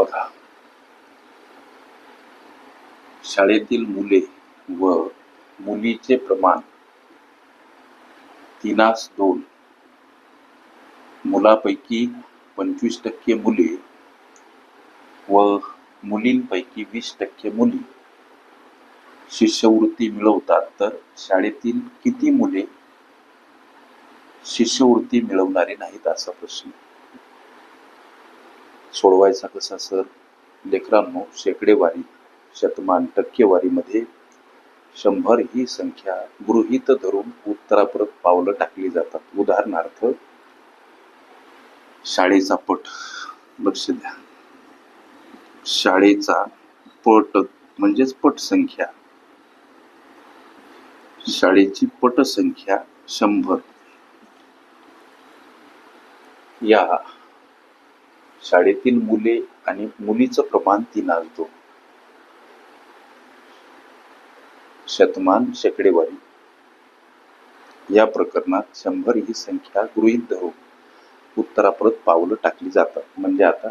बघा. शाळेतील मुले व मुलीचे प्रमाण तीनास दोन. मुलापैकी पंचवीस टक्के मुले व मुलींपैकी वीस टक्के मुली शिष्यवृत्ती मिळवतात. तर शाळेतील किती मुले शिष्यवृत्ती मिळवणारी नाहीत असा प्रश्न. सोडवायचा कसा सर? लेकरांनो शेकडेवारी शतमान टक्केवारीमध्ये शंभर ही संख्या गृहीत धरून उत्तरापरत पावलं टाकली जातात. उदाहरणार्थ शाळेचा पट. लक्ष द्या. शाळेचा पट म्हणजेच पट संख्या शाळेची पट संख्या शंभर. या शाळेतील मुले आणि मुलीचं प्रमाण तीन असतो. शतमान शेकडेवारी. या प्रकरणात शंभर ही संख्या गृहीत धरून उत्तराप्रत पावलं टाकली जातात. म्हणजे आता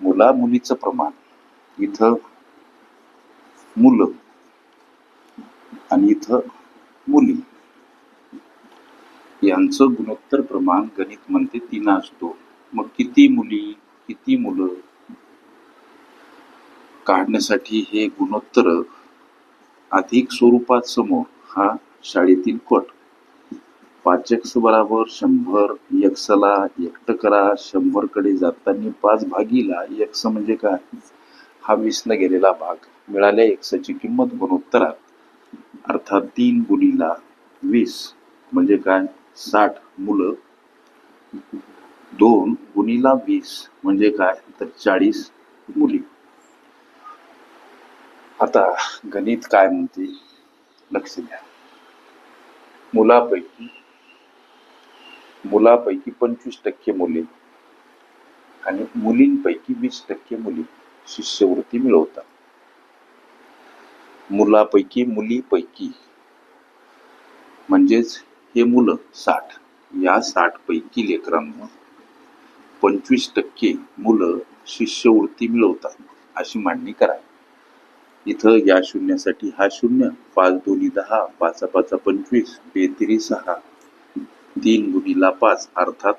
मुला मुलीचं प्रमाण. इथं मुलं आणि इथं मुली. यांचं गुणोत्तर प्रमाण गणित म्हणते तीन असतो. मग किती मुली? किती मुलं काढण्यासाठी हे गुणोत्तर अधिक स्वरूपात समोर हा शाळेतील पट पाचक्स बराबर शंभर एक्सला एकटं करा शंभरकडे जाताना पाच भागीला एक्स म्हणजे काय? हा वीसला गेलेला भाग. मिळाल्या एक्सची किंमत गुणोत्तरात. अर्थात तीन गुणीला वीस म्हणजे काय? साठ मुलं दोन गुणीला वीस म्हणजे काय? तर चाळीस मुली. आता गणित काय म्हणते? लक्ष द्या. मुलापैकी मुलापैकी पंचवीस टक्के मुले आणि मुलींपैकी वीस टक्के मुली शिष्यवृत्ती मिळवतात. मुलापैकी मुलीपैकी म्हणजेच हे मुलं साठ. या साठ पैकी लेकरांना पंचवीस टक्के मुलं शिष्यवृत्ती मिळवतात अशी मांडणी करा. इथं या शून्यासाठी हा शून्य पाच दोन्ही दहा पाचा पाचा पंचवीस बेतरी सहा तीन गुणीला पाच अर्थात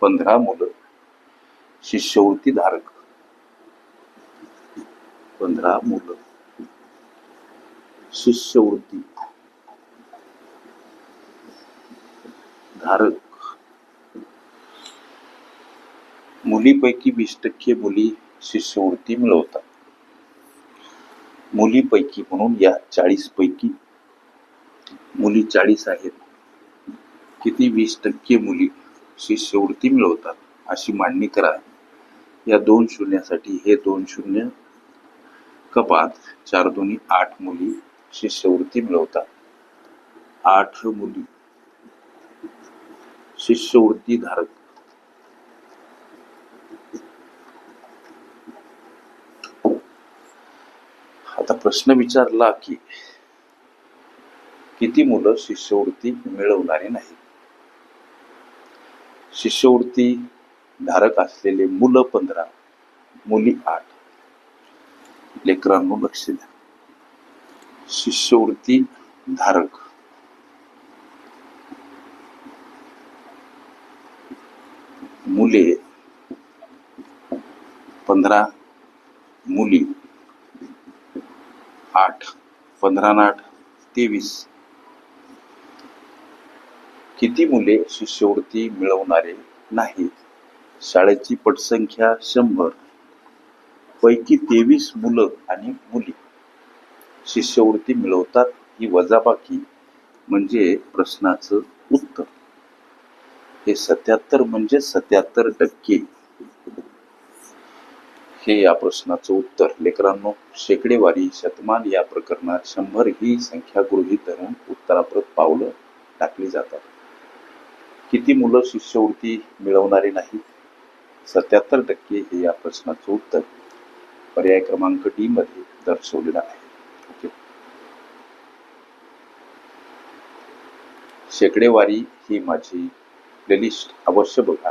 पंधरा मुलं. शिष्यवृत्ती धारक. पंधरा मुलं. शिष्यवृत्ती धारक. मुलीपैकी वीस टक्के मुली शिष्यवृत्ती मिळवतात. मुलीपैकी म्हणून या चाळीस पैकी मुली चाळीस आहेत. किती वीस टक्के मुली शिष्यवृत्ती मिळवतात अशी मांडणी करा. या दोन शून्यासाठी हे दोन शून्य कपात चार दोन्ही आठ मुली शिष्यवृत्ती मिळवतात. आठ मुली शिष्यवृत्ती धारक आता प्रश्न विचारला की किती मुलं शिष्यवृत्ती मिळवणारे नाही? शिष्यवृत्ती धारक असलेले मुलं पंधरा मुली आठ. लेकरांनो लक्ष द्या. शिष्यवृत्ती धारक. मुले पंधरा मुली. आठ पंधरा आठ तेवीस. किती मुले शिष्यवृत्ती मिळवणारे नाहीत? शाळेची पटसंख्या शंभर. पैकी तेवीस मुलं आणि मुली. शिष्यवृत्ती मिळवतात ही वजाबाकी म्हणजे प्रश्नाचं उत्तर. हे सत्याहत्तर म्हणजे सत्याहत्तर टक्के. हे या प्रश्नाचं उत्तर. लेकरांनो शेकडेवारी शतमान या प्रकरणात शंभर ही संख्या गृहीत धरून उत्तराप्रत पावलं टाकली जातात. किती मुलं शिष्यवृत्ती मिळवणारी नाहीत? सत्याहत्तर टक्के हे या प्रश्नाचं उत्तर पर्याय क्रमांक डी मध्ये दर्शवलेलं आहे. ओके. शेकडेवारी ही माझी प्लेलिस्ट. अवश्य बघा.